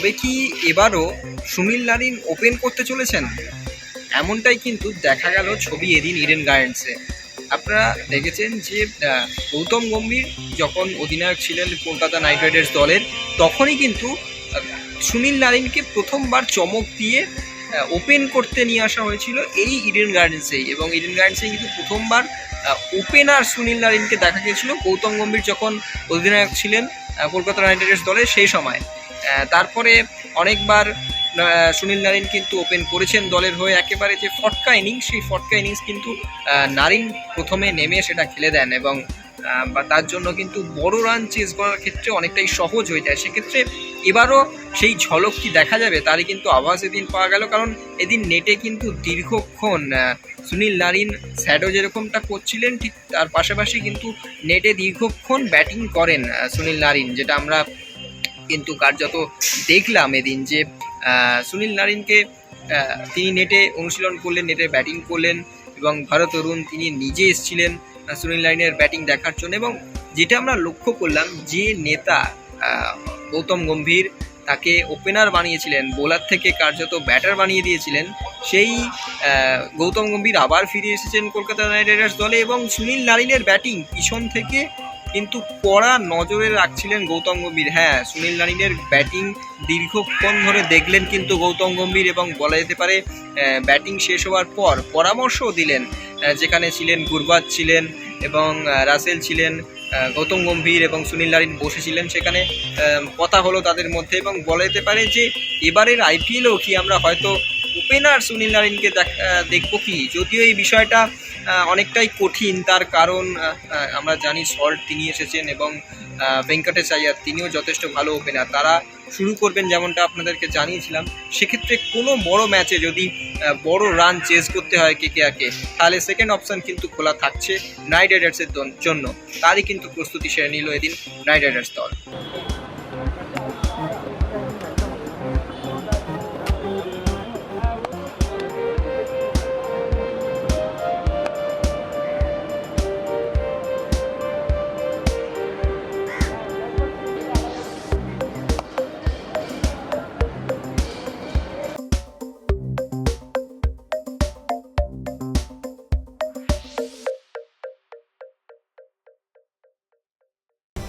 তবে কি এবারও সুনীল নারিন ওপেন করতে চলেছেন? এমনটাই কিন্তু দেখা গেল ছবি এদিন ইডেন গার্ডেন্সে। আপনারা দেখেছেন যে গৌতম গম্ভীর যখন অধিনায়ক ছিলেন কলকাতা নাইট রাইডার্স দলের, তখনই কিন্তু সুনীল নারিনকে প্রথমবার চমক দিয়ে ওপেন করতে নিয়ে আসা হয়েছিল এই ইডেন গার্ডেন্সেই এবং ইডেন গার্ডেন্সে কিন্তু প্রথমবার ওপেনার সুনীল নারিনকে দেখা গিয়েছিল। গৌতম গম্ভীর যখন অধিনায়ক ছিলেন কলকাতা নাইট রাইডার্স দলের সেই সময়। তারপরে অনেকবার সুনীল নারিন কিন্তু ওপেন করেছেন দলের হয়ে। একেবারে যে ফটকা ইনিংস, সেই ফটকা ইনিংস কিন্তু নারিন প্রথমে নেমে সেটা খেলে দেন এবং বা তার জন্য কিন্তু বড় রান চেস করার ক্ষেত্রে অনেকটাই সহজ হয়ে যায়। সেক্ষেত্রে এবারও সেই ঝলকটি দেখা যাবে, তারই কিন্তু আভাস এদিন পাওয়া গেল। কারণ এদিন নেটে কিন্তু দীর্ঘক্ষণ সুনীল নারিন স্যাডো যেরকমটা করছিলেন, ঠিক তার পাশাপাশি কিন্তু নেটে দীর্ঘক্ষণ ব্যাটিং করেন সুনীল নারিন, যেটা আমরা কিন্তু কার্যত দেখলাম এদিন যে সুনীল নারিনকে তিনি নেটে অনুশীলন করলেন, নেটে ব্যাটিং করলেন এবং ভারত অরুণ তিনি নিজে এসেছিলেন সুনীল নারিনের ব্যাটিং দেখার জন্য এবং যেটা আমরা লক্ষ্য করলাম যে নেতা গৌতম গম্ভীর তাকে ওপেনার বানিয়েছিলেন বোলার থেকে কার্যত ব্যাটার বানিয়ে দিয়েছিলেন, সেই গৌতম গম্ভীর আবার ফিরে এসেছেন কলকাতা নাইট রাইডার্স দলে এবং সুনীল নারিনের ব্যাটিং পিছন থেকে কিন্তু কড়া নজরে রাখছিলেন গৌতম গম্ভীর। হ্যাঁ সুনীল নারিনের ব্যাটিং দীর্ঘক্ষণ ধরে দেখলেন কিন্তু গৌতম গম্ভীর এবং বলা যেতে পারে ব্যাটিং শেষ হওয়ার পর পরামর্শও দিলেন যেখানে ছিলেন গুরবাজ ছিলেন এবং রাসেল ছিলেন গৌতম গম্ভীর এবং সুনীল নারিন বসেছিলেন সেখানে কথা হলো তাদের মধ্যে এবং বলা যেতে পারে যে এবারের আইপিএলেও কি আমরা হয়তো ওপেনার সুনীল নারিনকে দেখব কি? যদিও এই বিষয়টা অনেকটাই কঠিন। তার কারণ আমরা জানি সল্ট তিনি এসেছেন এবং ভেঙ্কটেশ আয়ার তিনিও যথেষ্ট ভালো ওপেনার। তারা শুরু করবেন যেমনটা আপনাদেরকে জানিয়েছিলাম। সেক্ষেত্রে কোনো বড় ম্যাচে যদি বড় রান চেস করতে হয় কে কে আকে, তাহলে সেকেন্ড অপশন কিন্তু খোলা থাকছে নাইট রাইডার্সের জন্য। তারই কিন্তু প্রস্তুতি সেরে নিল এদিন নাইট রাইডার্স দল।